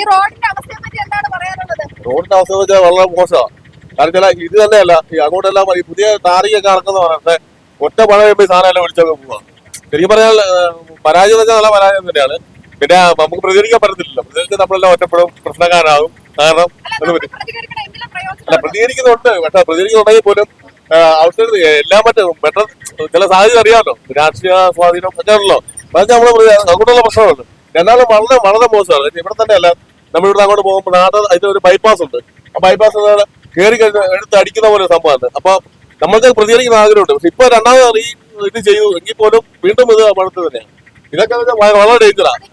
ഈ റോഡിന്റെ അവസ്ഥയെ പറ്റി എന്താണ് പറയാനുള്ളത്? റോഡിന്റെ അവസ്ഥ എന്ന് വെച്ചാൽ വളരെ മോശമാണ് കാരണം ചില ഇത് തന്നെയല്ല ഈ അങ്ങോട്ടെല്ലാം ഈ പുതിയ താറിയൊക്കെ ഇറക്കുന്ന പറഞ്ഞിട്ട് ഒറ്റ മഴ കഴിയുമ്പോൾ ഈ സാധനം എല്ലാം വിളിച്ചൊക്കെ പോവാ. ശരിക്കും പറഞ്ഞാൽ പരാജയം എന്ന് വെച്ചാൽ നല്ല പരാജയം തന്നെയാണ്. പിന്നെ നമുക്ക് പ്രതികരിക്കാൻ പറ്റത്തില്ല പ്രതികരിച്ച് നമ്മളെല്ലാം ഒറ്റപ്പെടും പ്രശ്നക്കാരാകും കാരണം അല്ല പറ്റി. പ്രതികരിക്കുന്നുണ്ട്. പക്ഷെ പ്രതികരിക്കുന്നുണ്ടെങ്കിൽ പോലും ഔട്ട്സൈഡ് എല്ലാം മറ്റും ബെറ്റർ ചില സാഹചര്യം അറിയാമല്ലോ. രാഷ്ട്രീയ സ്വാധീനം ഒക്കെ ഉള്ളല്ലോ അതൊക്കെ നമ്മൾ അങ്ങോട്ടുള്ള പ്രശ്നമുണ്ട് എന്നാലും വളരെ വളരെ മോശമാണ്. ഇവിടെ തന്നെ ഇവിടെ അങ്ങോട്ട് പോകുമ്പോൾ നാട് അതിന്റെ ഒരു ബൈപ്പാസ് ഉണ്ട്. ആ ബൈപ്പാസ് കയറി കഴിഞ്ഞ് എടുത്ത് അടിക്കുന്ന പോലെ സംഭവമാണ്. അപ്പൊ നമ്മൾക്ക് പ്രതികരിക്കുന്ന ആഗ്രഹമുണ്ട്. പക്ഷെ ഇപ്പൊ രണ്ടാമത് ഈ ഇത് ചെയ്തു. എങ്കിൽ പോലും വീണ്ടും ഇത് മണത്ത് തന്നെയാണ്. ഇതൊക്കെ വളരെ ഡേഞ്ചറാണ്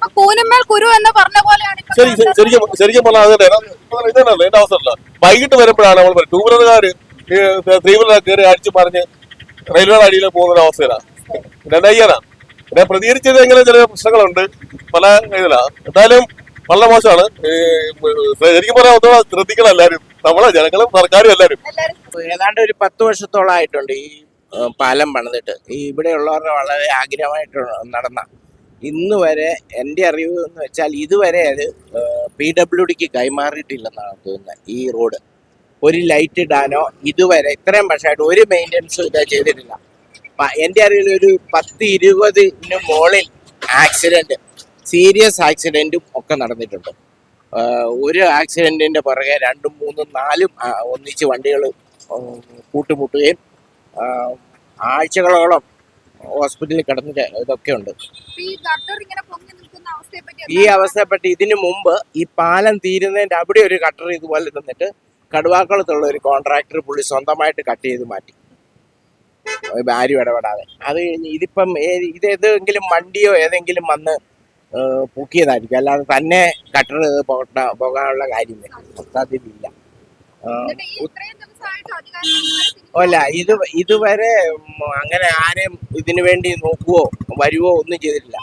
ശരി ശരി- ശരിക്കും ശരിക്കും പറഞ്ഞാൽ അത് തന്നെ. ഇപ്പൊ ഇതന്നെയല്ലോ എന്റെ അവസ്ഥ അല്ല വൈകിട്ട് വരുമ്പോഴാണ് നമ്മൾ ടൂ വീലറുകാർ ത്രീ വീലർ കയറി അടിച്ചു പറഞ്ഞ് റെയിൽവേ അടിയിൽ പോകുന്ന ഒരു അവസ്ഥയിലാണ് ചെയ്യാനാ പിന്നെ പ്രതികരിച്ചത് എങ്ങനെ ചില പ്രശ്നങ്ങളുണ്ട്? പല ഇതിലാ. എന്തായാലും വളരെ മോശമാണ്. ശരിക്കും പറയാൻ ഒന്നും ശ്രദ്ധിക്കണം എല്ലാരും നമ്മളെ ജനങ്ങളും സർക്കാരും എല്ലാരും. ഏതാണ്ട് ഒരു പത്ത് വർഷത്തോളമായിട്ടുണ്ട് ഈ പാലം പണിതിട്ട്. ഈ ഇവിടെയുള്ളവരുടെ വളരെ ആഗ്രഹമായിട്ട് നടന്ന. ഇന്ന് വരെ എന്റെ അറിവ് എന്ന് വെച്ചാൽ ഇതുവരെ അത് പി ഡബ്ല്യു ഡിക്ക് കൈമാറിയിട്ടില്ലെന്നാണ് തോന്നുന്നത് ഈ റോഡ്. ഒരു ലൈറ്റ് ഇടാനോ ഇതുവരെ ഇത്രയും വർഷമായിട്ട് ഒരു മെയിന്റനൻസും ഇതാ ചെയ്തിട്ടില്ല. എന്റെ അറിവിൽ ഒരു പത്ത് ഇരുപതിന് മുകളിൽ ആക്സിഡന്റ് സീരിയസ് ആക്സിഡന്റും ഒക്കെ നടന്നിട്ടുണ്ട്. ഒരു ആക്സിഡന്റിന്റെ പുറകെ രണ്ടും മൂന്നും നാലും ഒന്നിച്ച് വണ്ടികൾ കൂട്ടുമുട്ടുകയും ആഴ്ചകളോളം ഹോസ്പിറ്റലിൽ കിടന്നിട്ട് ഇതൊക്കെ ഉണ്ട്. ഈ ഗട്ടർ ഇങ്ങനെ പൊങ്ങി നിൽക്കുന്ന അവസ്ഥയെ പറ്റി ഈ അവസ്ഥപ്പെട്ട് ഇതിനു മുമ്പ് ഈ പാലം തീരുന്നതിന്റെ അവിടെ ഒരു കട്ടർ ഇതുപോലെ തന്നിട്ട് കടുവാക്കുളത്തുള്ള ഒരു കോൺട്രാക്ടർ പുള്ളി സ്വന്തമായിട്ട് കട്ട് ചെയ്ത് മാറ്റി. ആരും ഇടപെടാതെ. അത് കഴിഞ്ഞ് ഇതിപ്പം ഏ- ഇതേതെങ്കിലും വണ്ടിയോ ഏതെങ്കിലും വന്ന് പൊക്കിയതായിരിക്കും. അല്ലാതെ തന്നെ കട്ടർ പോകട്ട പോകാനുള്ള കാര്യം സാധ്യതയില്ല. അല്ല ഇത് ഇതുവരെ അങ്ങനെ ആരെയും ഇതിനു വേണ്ടി നോക്കുവോ വരുവോ ഒന്നും ചെയ്തിട്ടില്ല.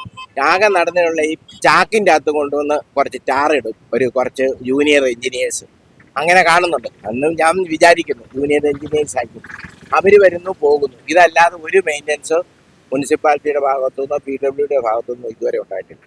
ആകെ നടന്നിട്ടുള്ള ഈ ചാക്കിന്റെ അകത്ത് കൊണ്ടുവന്ന് കുറച്ച് ടാറിടും ഒരു കുറച്ച് ജൂനിയർ എഞ്ചിനീയേഴ്സ് അങ്ങനെ കാണുന്നുണ്ട്. അന്നും ഞാൻ വിചാരിക്കുന്നു ജൂനിയർ എഞ്ചിനീയേഴ്സ് ആയിരിക്കും. അവർ വരുന്നു പോകുന്നു. ഇതല്ലാതെ ഒരു മെയിന്റനൻസ് മുനിസിപ്പാലിറ്റിയുടെ ഭാഗത്തുനിന്നോ പി ഡബ്ല്യുടെ ഭാഗത്തുനിന്നോ ഇതുവരെ ഉണ്ടായിട്ടില്ല.